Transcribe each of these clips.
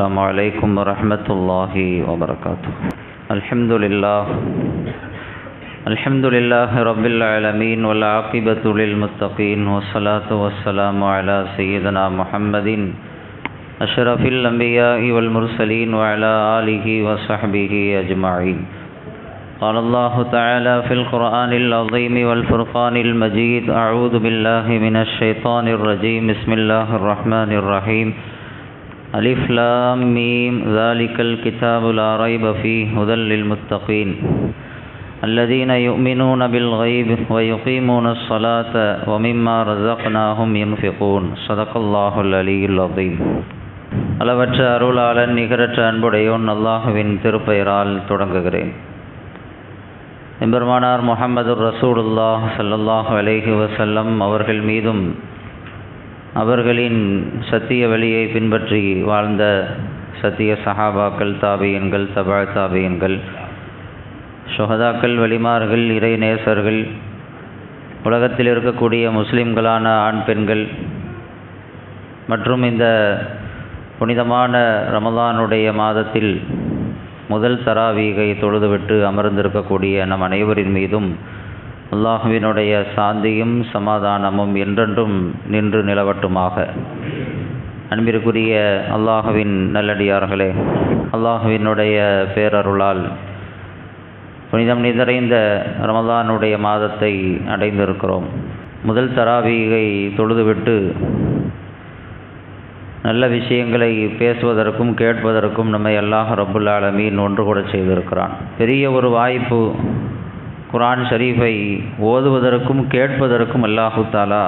السلام علیکم ورحمۃ اللہ وبرکاتہ۔ الحمد للہ الحمد للہ رب العالمین والعاقبۃ للمتقین والصلاة والسلام علی سیدنا محمد اشرف الانبیاء والمرسلین وعلی آلہ وصحبہ اجمعین۔ قال اللہ تعالى في القرآن العظیم والفرقان المجید أعوذ بالله من الشیطان الرجیم، بسم اللہ الرحمن الرحیم۔ الف لام میم ذالک الكتاب لا ریب فیہ هدى للمتقین الذين يؤمنون بالغیب ويقيمون الصلاة ومما رزقناهم ينفقون صدق الله العلي العظيم அளவற்ற அருளாளன் நிகரற்ற அன்புடையோன் அல்லாஹுவின் திருப்பெயரால் தொடங்குகிறேன் எம்பெருமானார் முகமது ரசூலுல்லாஹ் சல்லாஹு அலேஹி வசல்லம் அவர்கள் மீதும் அவர்களின் சத்திய வழியை பின்பற்றி வாழ்ந்த சத்திய சஹாபாக்கள் தாபியன்கள் தபா தாபியன்கள் சுகதாக்கள் வலிமார்கள் இறை நேசர்கள் உலகத்தில் இருக்கக்கூடிய முஸ்லிம்களான ஆண் பெண்கள் மற்றும் இந்த புனிதமான ரமதானுடைய மாதத்தில் முதல் தராவீகை தொழுதுவிட்டு அமர்ந்திருக்கக்கூடிய நம் அனைவரின் மீதும் அல்லாஹுவினுடைய சாந்தியும் சமாதானமும் என்றென்றும் நின்று நிலவட்டுமாக. அன்பிற்குரிய அல்லாஹுவின் நல்லடியார்களே அல்லாஹுவினுடைய பேரருளால் புனிதம் நிறைந்த ரமதானுடைய மாதத்தை அடைந்திருக்கிறோம். முதல் தராவீகை தொழுதுவிட்டு நல்ல விஷயங்களை பேசுவதற்கும் கேட்பதற்கும் நம்மை அல்லாஹ் ரபுல் ஆலமீன் ஒன்று கூட செய்திருக்கிறான். பெரிய ஒரு வாய்ப்பு குரான் ஷரீஃபை ஓதுவதற்கும் கேட்பதற்கும் அல்லாஹு தாலா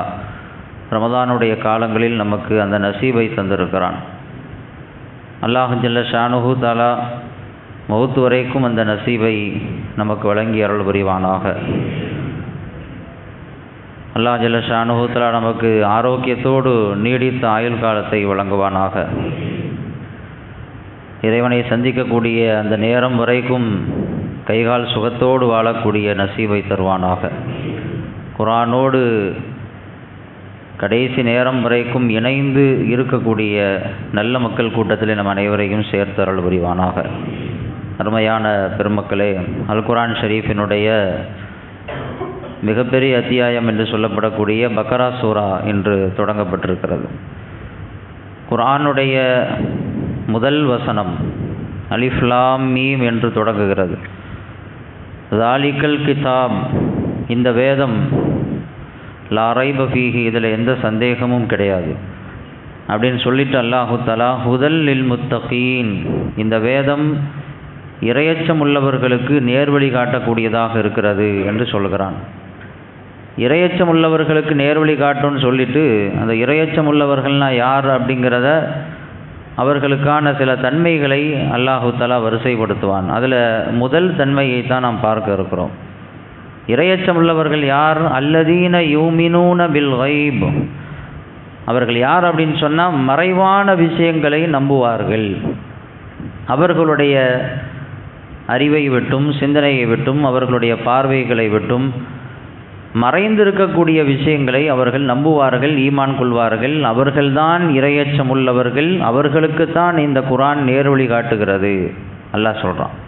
ரமதானுடைய காலங்களில் நமக்கு அந்த நசீபை தந்திருக்கிறான். அல்லாஹு ஜல்ல ஷானுஹு தாலா மௌத்து வரைக்கும் அந்த நசீபை நமக்கு வழங்கி அருள் புரிவானாக. அல்லா ஜல்ல ஷானுஹூத்தலா நமக்கு ஆரோக்கியத்தோடு நீடித்த ஆயுள் காலத்தை வழங்குவானாக. இறைவனை சந்திக்கக்கூடிய அந்த நேரம் வரைக்கும் கைகால் சுகத்தோடு வாழக்கூடிய நசீவை தருவானாக. குரானோடு கடைசி நேரம் வரைக்கும் இணைந்து இருக்கக்கூடிய நல்ல மக்கள் கூட்டத்தில் நம் அனைவரையும் சேர்த்து அருள் புரிவானாக. அருமையான பெருமக்களே அல் குரான் ஷரீஃபினுடைய மிகப்பெரிய அத்தியாயம் என்று சொல்லப்படக்கூடிய பக்கரா சூரா என்று தொடங்கப்பட்டிருக்கிறது. குரானுடைய முதல் வசனம் அலிஃப்லாம் மீம் என்று தொடங்குகிறது. தாலிக்கல் கிதாப் இந்த வேதம் லாரைப ஃபீஹி இதில் எந்த சந்தேகமும் கிடையாது. அப்படின்னு சொல்லிட்டு அல்லாஹு தலா ஹுதல் லில் முத்தகீன் இந்த வேதம் இரையச்சம் உள்ளவர்களுக்கு நேர்வழி காட்டக்கூடியதாக இருக்கிறது என்று சொல்கிறான். இரையச்சம் உள்ளவர்களுக்கு நேர்வழி காட்டும்னு சொல்லிட்டு அந்த இரையச்சம் உள்ளவர்கள்னா யார் அப்படிங்கிறத அவர்களுக்கான சில தன்மைகளை அல்லாஹு தலா வரிசைப்படுத்துவான். அதில் முதல் தன்மையை தான் நாம் பார்க்க இருக்கிறோம். இரையச்சம் உள்ளவர்கள் யார்? அல்லதீன யூமினூன பில் வைப் அவர்கள் யார் அப்படின்னு சொன்னால் மறைவான விஷயங்களை நம்புவார்கள். அவர்களுடைய அறிவை விட்டும் சிந்தனையை விட்டும் அவர்களுடைய பார்வைகளை விட்டும் மறைந்திருக்கக்கூடிய விஷயங்களை அவர்கள் நம்புவார்கள் ஈமான் கொள்வார்கள். அவர்கள்தான் இரையச்சம் உள்ளவர்கள். அவர்களுக்குத்தான் இந்த குரான் நேர்வழி காட்டுகிறது. அல்லாஹ் சொல்கிறான்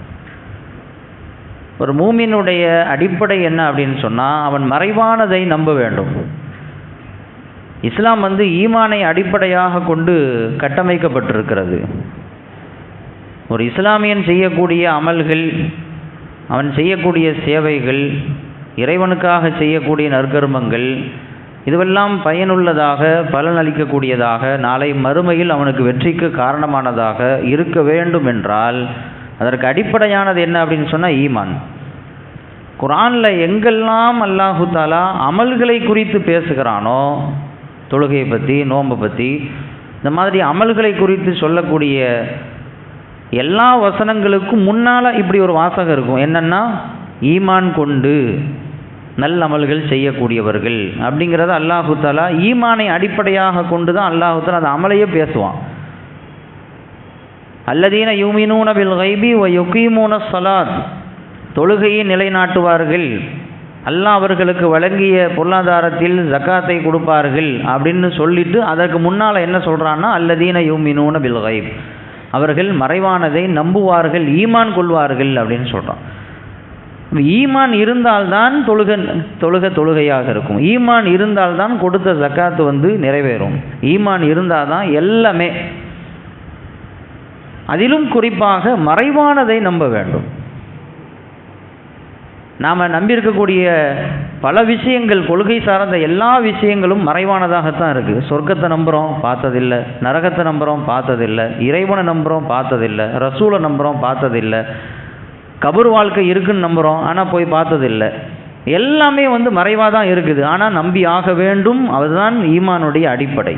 ஒரு மூமினுடைய அடிப்படை என்ன அப்படின்னு சொன்னால் அவன் மறைவானதை நம்ப வேண்டும். இஸ்லாம் வந்து ஈமானை அடிப்படையாக கொண்டு கட்டமைக்கப்பட்டிருக்கிறது. ஒரு இஸ்லாமியன் செய்யக்கூடிய அமல்கள் அவன் செய்யக்கூடிய சேவைகள் இறைவனுக்காக செய்யக்கூடிய நற்கர்மங்கள் இதுவெல்லாம் பயனுள்ளதாக பலனளிக்கக்கூடியதாக நாளை மறுமையில் அவனுக்கு வெற்றிக்கு காரணமானதாக இருக்க வேண்டும் என்றால் அதற்கு அடிப்படையானது என்ன அப்படின்னு சொன்னால் ஈமான். குரானில் எங்கெல்லாம் அல்லாஹு தாலா அமல்களை குறித்து பேசுகிறானோ தொழுகையை பற்றி நோன்பை பற்றி இந்த மாதிரி அமல்களை குறித்து சொல்லக்கூடிய எல்லா வசனங்களுக்கும் முன்னால் இப்படி ஒரு வாசகம் இருக்கும். என்னென்னா ஈமான் கொண்டு. நல் அமல்கள் செய்யக்கூடியவர்கள். அப்படிங்கிறத அல்லாஹு தாலா ஈமானை அடிப்படையாக கொண்டு தான் அல்லாஹு தாலா அந்த அமலையே பேசுவான். அல்லதீன யூமினூன பில் கைபி ஒ யுகீமூன சலாத் தொழுகையை நிலைநாட்டுவார்கள். அல்லாஹ் அவர்களுக்கு வழங்கிய பொருளாதாரத்தில் ஜக்காத்தை கொடுப்பார்கள் அப்படின்னு சொல்லிட்டு அதற்கு முன்னால் என்ன சொல்கிறான்னா அல்லதீன யூமினூன பில் கைப். அவர்கள் மறைவானதை நம்புவார்கள் ஈமான் கொள்வார்கள் அப்படின்னு சொல்கிறான் ஈமான் இருந்தால்தான் தொழுக தொழுக தொழுகையாக இருக்கும். ஈமான் இருந்தால்தான் கொடுத்த ஜக்காத்து வந்து நிறைவேறும். ஈமான் இருந்தால் தான் எல்லாமே. அதிலும் குறிப்பாக மறைவானதை நம்ப வேண்டும். நாம் நம்பியிருக்கக்கூடிய பல விஷயங்கள் கொள்கை சார்ந்த எல்லா விஷயங்களும் மறைவானதாகத்தான் இருக்குது. சொர்க்கத்தை நம்புகிறோம் பார்த்ததில்லை. நரகத்தை நம்புகிறோம் பார்த்ததில்லை. இறைவனை நம்புகிறோம் பார்த்ததில்லை. ரசூலை நம்புகிறோம் பார்த்ததில்லை. கபர் வாழ்க்கை இருக்குன்னு நம்புகிறோம் ஆனால் போய் பார்த்ததில்லை. எல்லாமே வந்து மறைவாக தான் இருக்குது. ஆனால் நம்பி ஆக வேண்டும் அதுதான் ஈமானுடைய அடிப்படை.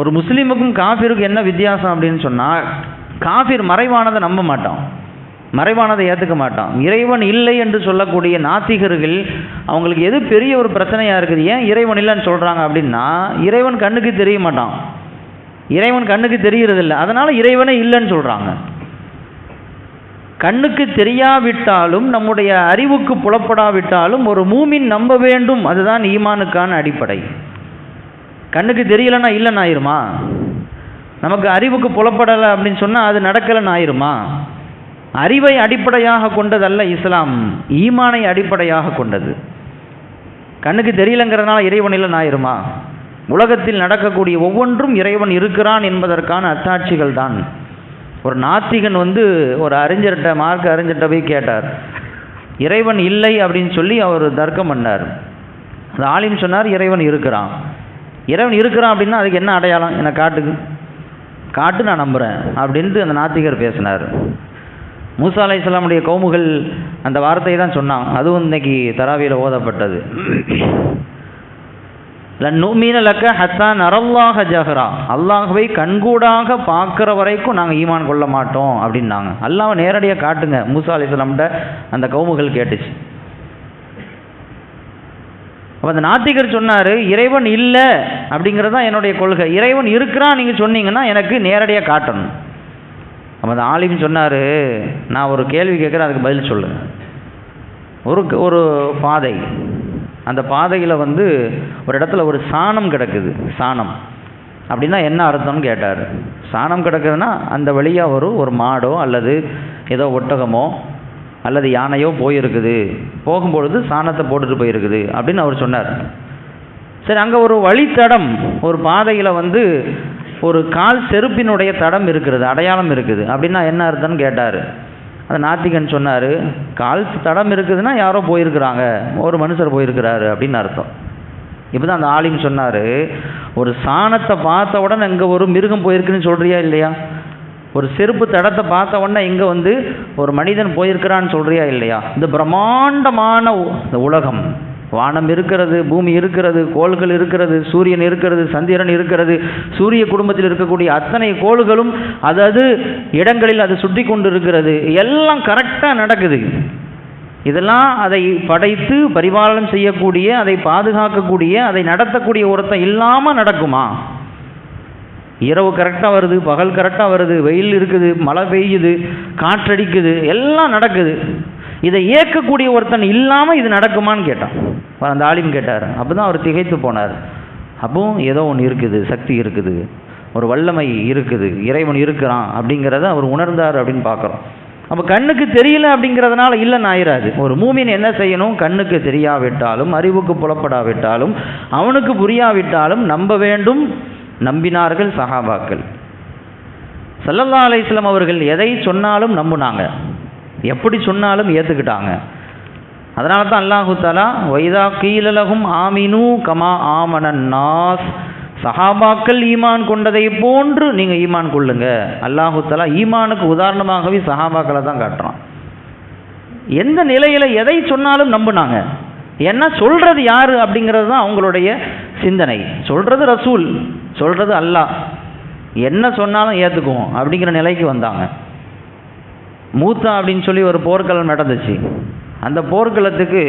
ஒரு முஸ்லீமுக்கும் காஃபிருக்கும் என்ன வித்தியாசம் அப்படின்னு சொன்னால் காஃபிர் மறைவானதை நம்ப மாட்டான். மறைவானதை ஏற்றுக்க மாட்டான். இறைவன் இல்லை என்று சொல்லக்கூடிய நாத்திகர்கள் அவங்களுக்கு எது பெரிய ஒரு பிரச்சனையாக இருக்குது ஏன் இறைவன் இல்லைன்னு சொல்கிறாங்க அப்படின்னா இறைவன் கண்ணுக்கு தெரிய மாட்டான். இறைவன் கண்ணுக்கு தெரிகிறதில்ல அதனால் இறைவனே இல்லைன்னு சொல்கிறாங்க கண்ணுக்கு தெரியாவிட்டாலும் நம்முடைய அறிவுக்கு புலப்படாவிட்டாலும் ஒரு மூமின் நம்ப வேண்டும். அதுதான் ஈமானுக்கான அடிப்படை. கண்ணுக்கு தெரியலன்னா இல்லைன்னு ஆயிருமா? நமக்கு அறிவுக்கு புலப்படலை அப்படின்னு சொன்னால் அது நடக்கலைன்னு ஆயிருமா? அறிவை அடிப்படையாக கொண்டதல்ல இஸ்லாம். ஈமானை அடிப்படையாக கொண்டது. கண்ணுக்கு தெரியலங்கிறதுனால இறைவன் ஆயிருமா? உலகத்தில் நடக்கக்கூடிய ஒவ்வொன்றும் இறைவன் இருக்கிறான் என்பதற்கான அத்தாட்சிகள் தான் ஒரு நாத்திகன் வந்து ஒரு அறிஞர்கிட்ட மார்க் அறிஞர்கிட்ட போய் கேட்டார். இறைவன் இல்லை அப்படின்னு சொல்லி அவர் தர்க்கம் பண்ணார். அந்த ஆலிம் சொன்னார் இறைவன் இருக்கிறான். இறைவன் இருக்கிறான் அப்படின்னா அதுக்கு என்ன அடையாளம்? என்னை காட்டுக்கு. காட்டு நான் நம்புகிறேன் அப்படின்ட்டு அந்த நாத்திகர் பேசினார். மூசா அலை இஸ்லாமுடைய கவுமுகள் அந்த வார்த்தையை தான் சொன்னான். அதுவும் இன்னைக்கு தராவியில் ஓதப்பட்டது. லன்னுமீன லக்க ஹத்தா நரல்லாக ஜஹரா. அல்லாஹுவை கண்கூடாக பார்க்குற வரைக்கும் நாங்கள் ஈமான் கொள்ள மாட்டோம் அப்படின்னாங்க. அல்லாஹ் நேரடியாக காட்டுங்க. மூசா அலிஸ்லாம்கிட்ட அந்த கவுமுகள் கேட்டுச்சு. அப்போ அந்த நாத்திகர் சொன்னார் இறைவன் இல்லை அப்படிங்கிறது தான் என்னுடைய கொள்கை. இறைவன் இருக்கிறான் நீங்கள் சொன்னீங்கன்னா எனக்கு நேரடியாக காட்டணும். அப்போ அந்த ஆலிம் சொன்னார் நான் ஒரு கேள்வி கேட்குறேன் அதுக்கு பதில் சொல்லுங்கள் ஒரு ஒரு பாதை. அந்த பாதையில் வந்து ஒரு இடத்துல ஒரு சாணம் கிடக்குது சாணம். அப்படின்னா என்ன அர்த்தம்னு கேட்டார். சாணம் கிடக்குதுன்னா அந்த வழியாக ஒரு ஒரு மாடோ அல்லது ஏதோ ஒட்டகமோ அல்லது யானையோ போயிருக்குது. போகும்பொழுது சாணத்தை போட்டுட்டு போயிருக்குது அப்படின்னு அவர் சொன்னார். சரி அங்கே ஒரு வழித்தடம் ஒரு பாதையில் வந்து ஒரு கால் செருப்பினுடைய தடம் இருக்கிறது அடையாளம் இருக்குது. அப்படின்னா என்ன அர்த்தம்னு கேட்டார். அந்த நாத்திகன் சொன்னார் கால் தடம் இருக்குதுன்னா யாரோ போயிருக்கிறாங்க ஒரு மனுஷர் போயிருக்கிறாரு அப்படின்னு அர்த்தம். இப்போ தான் அந்த ஆலிம் சொன்னார் ஒரு சாணத்தை பார்த்த உடனே இங்கே ஒரு மிருகம் போயிருக்குன்னு சொல்கிறியா இல்லையா? ஒரு செருப்பு தடத்தை பார்த்த உடனே இங்கே வந்து ஒரு மனிதன் போயிருக்கிறான்னு சொல்கிறியா இல்லையா? இந்த பிரம்மாண்டமான இந்த உலகம். வானம் இருக்கிறது பூமி இருக்கிறது கோள்கள் இருக்கிறது சூரியன் இருக்கிறது சந்திரன் இருக்கிறது. சூரிய குடும்பத்தில் இருக்கக்கூடிய அத்தனை கோள்களும் அதாவது இடங்களில் அது சுற்றி கொண்டு இருக்கிறது எல்லாம் கரெக்டாக நடக்குது. இதெல்லாம் அதை படைத்து பரிபாலனம் செய்யக்கூடிய அதை பாதுகாக்கக்கூடிய அதை நடத்தக்கூடிய ஒருத்தன் இல்லாமல் நடக்குமா? இரவு கரெக்டாக வருது பகல் கரெக்டாக வருது வெயில் இருக்குது மழை பெய்யுது காற்றடிக்குது எல்லாம் நடக்குது. இதை இயக்கக்கூடிய ஒருத்தன் இல்லாமல் இது நடக்குமான்னு கேட்டான். அந்த ஆலிம் கேட்டார் அப்போ தான் அவர் திகைத்து போனார். அப்பவும் ஏதோ ஒன்று இருக்குது சக்தி இருக்குது. ஒரு வல்லமை இருக்குது இறைவன் இருக்கிறான். அப்படிங்கிறத அவர் உணர்ந்தார் அப்படின்னு பார்க்குறோம் அப்போ கண்ணுக்கு தெரியல அப்படிங்கிறதுனால இல்லைன்னு ஆயிராது. ஒரு மூமின் என்ன செய்யணும்? கண்ணுக்கு தெரியாவிட்டாலும் அறிவுக்கு புலப்படாவிட்டாலும் அவனுக்கு புரியாவிட்டாலும் நம்ப வேண்டும். நம்பினார்கள் சஹாபாக்கள். சல்லல்லா அலிஸ்லாம் அவர்கள் எதை சொன்னாலும் நம்புனாங்க. எப்படி சொன்னாலும் ஏற்றுக்கிட்டாங்க அதனால தான் அல்லாஹு தாலா வைதா கீழலகும் ஆமினு கமா ஆமனன் நாஸ். சஹாபாக்கள் ஈமான் கொண்டதை போன்று நீங்கள் ஈமான் கொள்ளுங்க. அல்லாஹு தாலா ஈமானுக்கு உதாரணமாகவே சஹாபாக்களை தான் காட்டுறான். எந்த நிலையில் எதை சொன்னாலும் நம்புனாங்க. ஏன்னா சொல்கிறது யார் அப்படிங்கிறது தான் அவங்களுடைய சிந்தனை. சொல்கிறது ரசூல் சொல்கிறது அல்லாஹ். என்ன சொன்னாலும் ஏற்றுக்குவோம் அப்படிங்கிற நிலைக்கு வந்தாங்க. மூத்தா அப்படின்னு சொல்லி ஒரு போர்க்களம் நடந்துச்சு. அந்த போர்க்களத்துக்கு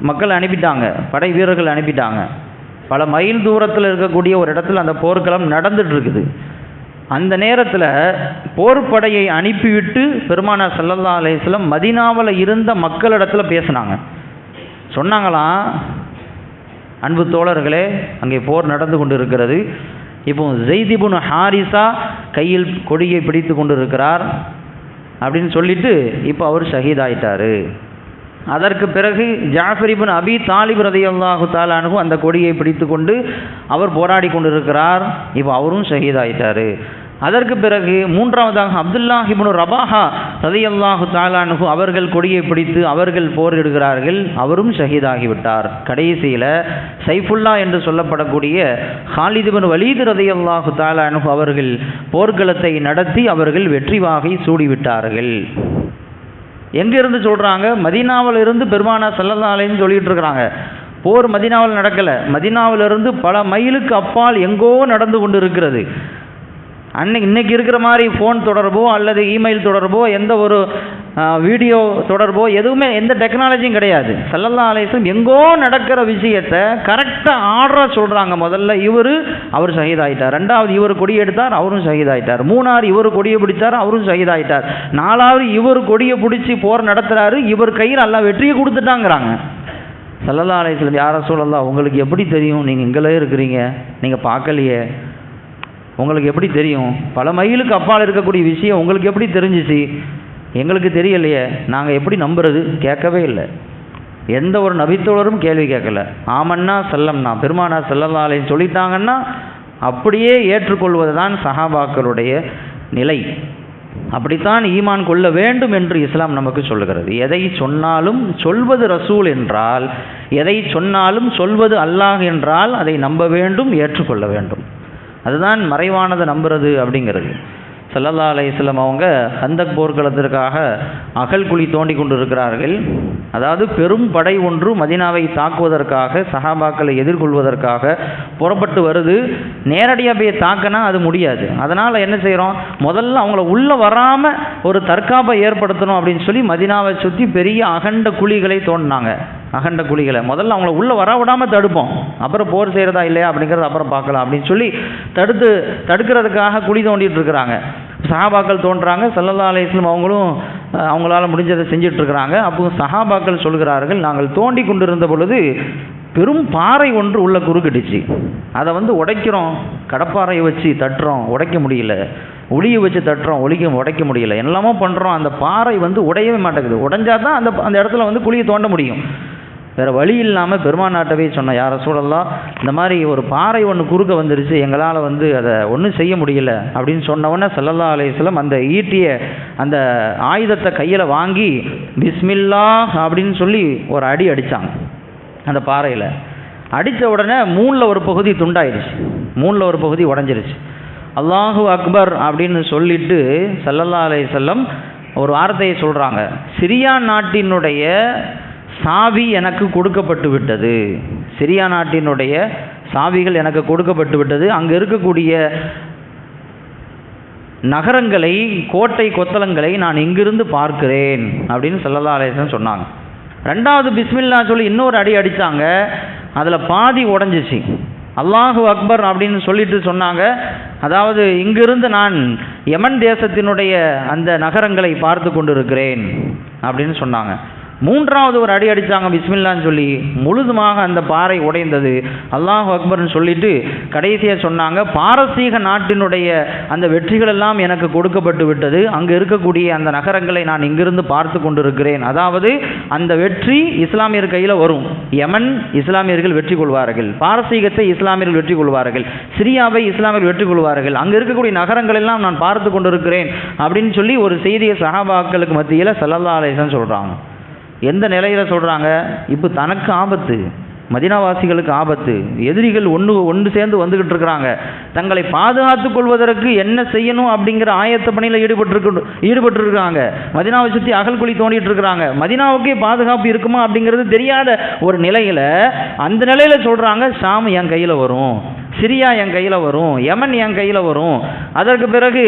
மக்கள் அனுப்பிட்டாங்க. படை வீரர்கள் அனுப்பிட்டாங்க. பல மைல் தூரத்தில் இருக்கக்கூடிய ஒரு இடத்துல அந்த போர்க்களம் நடந்துட்டு இருக்குது அந்த நேரத்தில் போர்ப்படையை அனுப்பிவிட்டு பெருமானா சல்லல்லா அலையம் மதினாவில் இருந்த மக்களிடத்தில் பேசினாங்க. சொன்னாங்களாம் அன்பு தோழர்களே அங்கே போர் நடந்து கொண்டு இருக்கிறது இப்போ ஜெய்திபுன் ஹாரிசா கையில் கொடியை பிடித்து கொண்டு இருக்கிறார் அப்படின்னு சொல்லிட்டு இப்போ அவர் ஷஹீதாயிட்டாரு. அதற்கு பிறகு ஜாஃபரிபின் அபி தாலிப் ரதியல்லாஹு தாலானுக்கும் அந்த கொடியை பிடித்து கொண்டு அவர் போராடி கொண்டிருக்கிறார். இப்போ அவரும் ஷஹீதாயிட்டாரு. அதற்கு பிறகு மூன்றாவதாக அப்துல்லா இப்னு ரபாஹா ரதியல்லாஹு தாலானுகு அவர்கள் கொடியை பிடித்து அவர்கள் போரிடுகிறார்கள். அவரும் ஷஹீதாகிவிட்டார். கடைசியில் சைஃபுல்லா என்று சொல்லப்படக்கூடிய ஹாலித் வலீது ரதியல்லாஹு தாலானுகு அவர்கள் போர்க்களத்தை நடத்தி அவர்கள் வெற்றி வாகை சூடிவிட்டார்கள். எங்கேருந்து சொல்கிறாங்க மதீனாவில் இருந்து பெருமானா செல்லதாலேன்னு சொல்லிட்டு இருக்கிறாங்க போர் மதீனாவில் நடக்கலை. மதீனாவிலிருந்து பல மைலுக்கு அப்பால் எங்கோ நடந்து கொண்டு இருக்கிறது அன்னைக்கு இன்றைக்கி இருக்கிற மாதிரி ஃபோன் தொடர்போ அல்லது இமெயில் தொடர்போ எந்த ஒரு வீடியோ தொடர்போ எதுவுமே எந்த டெக்னாலஜியும் கிடையாது. சல்லல்லா அலேசம் எங்கோ நடக்கிற விஷயத்தை கரெக்டாக ஆர்டராக சொல்கிறாங்க முதல்ல இவர் அவர் ஷஹீதாயிட்டார் ரெண்டாவது இவர் கொடி எடுத்தார் அவரும் ஷஹீதாயிட்டார் மூணாவது இவர் கொடியை பிடித்தார் அவரும் ஷஹீதாயிட்டார் நாலாவது இவர் கொடியை பிடிச்சி போர் நடத்துகிறாரு இவர் கையில் எல்லாம் வெற்றியை கொடுத்துட்டாங்கிறாங்க. சல்லல்லா அலேஸ்லம் யாரை சொல்லலாம் உங்களுக்கு எப்படி தெரியும்? நீங்கள் இங்கேலே இருக்கிறீங்க. நீங்கள் பார்க்கலையே. உங்களுக்கு எப்படி தெரியும்? பல மைலுக்கு அப்பால் இருக்கக்கூடிய விஷயம் உங்களுக்கு எப்படி தெரிஞ்சிச்சு? எங்களுக்கு தெரியலையே. நாங்கள் எப்படி நம்புறது? கேட்கவே இல்லை. எந்த ஒரு நபித்தோழரும் கேள்வி கேட்கல. ஆமன்னா செல்லம்னா பெருமானா செல்லலாலேன்னு சொல்லிட்டாங்கன்னா அப்படியே ஏற்றுக்கொள்வது தான் சஹாபாக்களுடைய நிலை. அப்படித்தான் ஈமான் கொள்ள வேண்டும் என்று இஸ்லாம் நமக்கு சொல்லுகிறது. எதை சொன்னாலும் சொல்வது ரசூல் என்றால் எதை சொன்னாலும் சொல்வது அல்லாஹ் என்றால் அதை நம்ப வேண்டும் ஏற்றுக்கொள்ள வேண்டும். அதுதான் மறைவானதை நம்புறது அப்படிங்கிறது. சல்லல்லா அலையம் அவங்க ஹந்தக் போர்க்களத்திற்காக அகல் குழி தோண்டி கொண்டு இருக்கிறார்கள் அதாவது பெரும் படை ஒன்று மதினாவை தாக்குவதற்காக சஹாபாக்களை எதிர்கொள்வதற்காக புறப்பட்டு வருது. நேரடியாக போய் தாக்கினா அது முடியாது. அதனால் என்ன செய்கிறோம் முதல்ல அவங்கள உள்ளே வராமல் ஒரு தற்காப்பை ஏற்படுத்தணும் அப்படின்னு சொல்லி மதினாவை சுற்றி பெரிய அகண்ட குழிகளை தோண்டினாங்க. அகண்ட குழிகளை. முதல்ல அவங்கள உள்ளே வர விடாமல் தடுப்போம். அப்புறம் போர் செய்கிறதா இல்லையா அப்படிங்கிறத அப்புறம் பார்க்கலாம் அப்படின்னு சொல்லி தடுத்து தடுக்கிறதுக்காக குழி தோண்டிட்டு இருக்கிறாங்க. சஹாபாக்கள் தோன்றாங்க. சல்லல்லா அலையம் அவங்களும் அவங்களால முடிஞ்சதை செஞ்சிட்ருக்கிறாங்க அப்போ சஹாபாக்கள் சொல்கிறார்கள் நாங்கள் தோண்டி கொண்டிருந்த பொழுது பெரும் பாறை ஒன்று உள்ள குறுக்கிடுச்சு அதை வந்து உடைக்கிறோம். கடப்பாறையை வச்சு தட்டுறோம். உடைக்க முடியல. ஒளியை வச்சு தட்டுறோம். ஒளிக்க உடைக்க முடியல. எல்லாமோ பண்ணுறோம் அந்த பாறை வந்து உடையவே மாட்டேங்குது. உடைஞ்சா தான் அந்த அந்த இடத்துல வந்து குழியை தோண்ட முடியும். வேறு வழி இல்லாமல் பெருமாநாட்டவே சொன்ன யார சூழல்லாம் இந்த மாதிரி ஒரு பாறை ஒன்று குறுக்க வந்துருச்சு எங்களால் வந்து அதை ஒன்றும் செய்ய முடியல. அப்படின்னு சொன்னவொடனே செல்லல்லா அலையம் அந்த ஈட்டிய அந்த ஆயுதத்தை கையில் வாங்கி பிஸ்மில்லா அப்படின்னு சொல்லி ஒரு அடி அடித்தாங்க அந்த பாறையில். அடித்த உடனே மூணில் ஒரு பகுதி துண்டாயிருச்சு மூணில் ஒரு பகுதி உடஞ்சிருச்சு. அல்லாஹு அக்பர் அப்படின்னு சொல்லிட்டு சல்லல்லா அலை செல்லம் ஒரு வார்த்தையை சொல்கிறாங்க சிரியா நாட்டினுடைய சாவி எனக்கு கொடுக்கப்பட்டு விட்டது. சிரியா நாட்டினுடைய சாவிகள் எனக்கு கொடுக்கப்பட்டு விட்டது. அங்கே இருக்கக்கூடிய நகரங்களை கோட்டை கொத்தளங்களை நான் இங்கிருந்து பார்க்கிறேன் அப்படின்னு சல்லல்லா அலேசன் சொன்னாங்க. ரெண்டாவது பிஸ்மில்லா சொல்லி இன்னொரு அடி அடித்தாங்க அதில் பாதி உடஞ்சிச்சு. அல்லாஹு அக்பர் அப்படின்னு சொல்லிட்டு சொன்னாங்க. அதாவது இங்கிருந்து நான் யமன் தேசத்தினுடைய அந்த நகரங்களை பார்த்து கொண்டிருக்கிறேன் அப்படின்னு சொன்னாங்க. மூன்றாவது ஒரு அடி அடித்தாங்க பிஸ்மில்லான்னு சொல்லி. முழுதுமாக அந்த பாறை உடைந்தது. அல்லாஹ் அக்பர்னு சொல்லிட்டு கடைசியாக சொன்னாங்க பாரசீக நாட்டினுடைய அந்த வெற்றிகள் எல்லாம் எனக்கு கொடுக்கப்பட்டு விட்டது. அங்கே இருக்கக்கூடிய அந்த நகரங்களை நான் இங்கிருந்து பார்த்து கொண்டிருக்கிறேன். அதாவது அந்த வெற்றி இஸ்லாமியர் கையில் வரும். யமன் இஸ்லாமியர்கள் வெற்றி கொள்வார்கள். பாரசீகத்தை இஸ்லாமியர்கள் வெற்றி கொள்வார்கள். சிரியாவை இஸ்லாமியர்கள் வெற்றி கொள்வார்கள். அங்கே இருக்கக்கூடிய நகரங்கள் எல்லாம் நான் பார்த்து கொண்டிருக்கிறேன் அப்படின்னு சொல்லி ஒரு செய்தியை சஹாபாக்களுக்கு மத்தியில் சல்லல்லா அலேசன் சொல்கிறாங்க எந்த நிலையில் சொல்கிறாங்க இப்போ தனக்கு ஆபத்து மதினாவாசிகளுக்கு ஆபத்து எதிரிகள் ஒன்று ஒன்று சேர்ந்து வந்துக்கிட்டு இருக்கிறாங்க. தங்களை பாதுகாத்துக் கொள்வதற்கு என்ன செய்யணும் அப்படிங்கிற ஆயத்த பணியில் ஈடுபட்டு ஈடுபட்டிருக்கிறாங்க மதினாவை சுற்றி அகல் குழி தோண்டிட்டு இருக்கிறாங்க. மதினாவுக்கே பாதுகாப்பு இருக்குமா அப்படிங்கிறது தெரியாத ஒரு நிலையில் அந்த நிலையில் சொல்கிறாங்க சாமி என் கையில் வரும் சிரியா என் கையில் வரும் யமன் என் கையில் வரும். அதற்கு பிறகு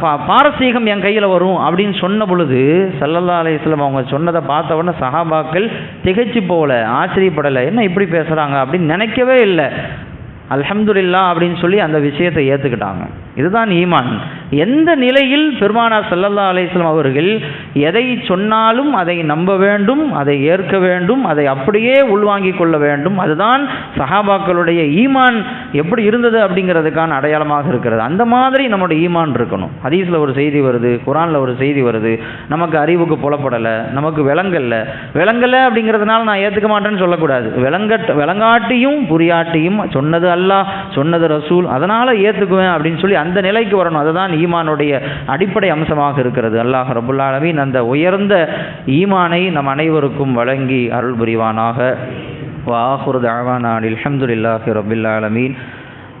பா பாரசீகம் என் கையில் வரும் அப்படின்னு சொன்ன பொழுது சல்லல்லா அலையம் அவங்க சொன்னதை பார்த்த உடனே சஹாபாக்கள் திகைச்சு போகல ஆச்சரியப்படலை. என்ன இப்படி பேசுகிறாங்க அப்படின்னு நினைக்கவே இல்லை. அலமதுல்லா அப்படின்னு சொல்லி அந்த விஷயத்தை ஏற்றுக்கிட்டாங்க இதுதான் ஈமான். எந்த நிலையில் பெருமானார் சல்லல்லா அலிஸ்லாம் அவர்கள் எதை சொன்னாலும் அதை நம்ப வேண்டும் அதை ஏற்க வேண்டும் அதை அப்படியே உள்வாங்கிக் கொள்ள வேண்டும். அதுதான் சஹாபாக்களுடைய ஈமான் எப்படி இருந்தது அப்படிங்கிறதுக்கான அடையாளமாக இருக்கிறது. அந்த மாதிரி நம்முடைய ஈமான் இருக்கணும். ஹதீஸில் ஒரு செய்தி வருது குரானில் ஒரு செய்தி வருது. நமக்கு அறிவுக்கு புலப்படலை நமக்கு விளங்கல்ல விளங்கலை அப்படிங்கிறதுனால நான் ஏற்றுக்க மாட்டேன்னு சொல்லக்கூடாது. விளங்கட் விளங்காட்டியும் புரியாட்டியும் சொன்னது அல்லாஹ் சொன்னது ரசூல் அதனால் ஏற்றுக்குவேன் அப்படின்னு சொல்லி அந்த நிலைக்கு வரணும். அதுதான் ஈமானுடைய அடிப்படை அம்சமாக இருக்கிறது. அல்லாஹ் ரபுல்லாலமின் அந்த உயர்ந்த ஈமானை நம் அனைவருக்கும் வழங்கி அருள் புரிவானாக. வாஹுர் தாவானா அல்ஹம்துலில்லாஹி ரபுல்லாலமீன்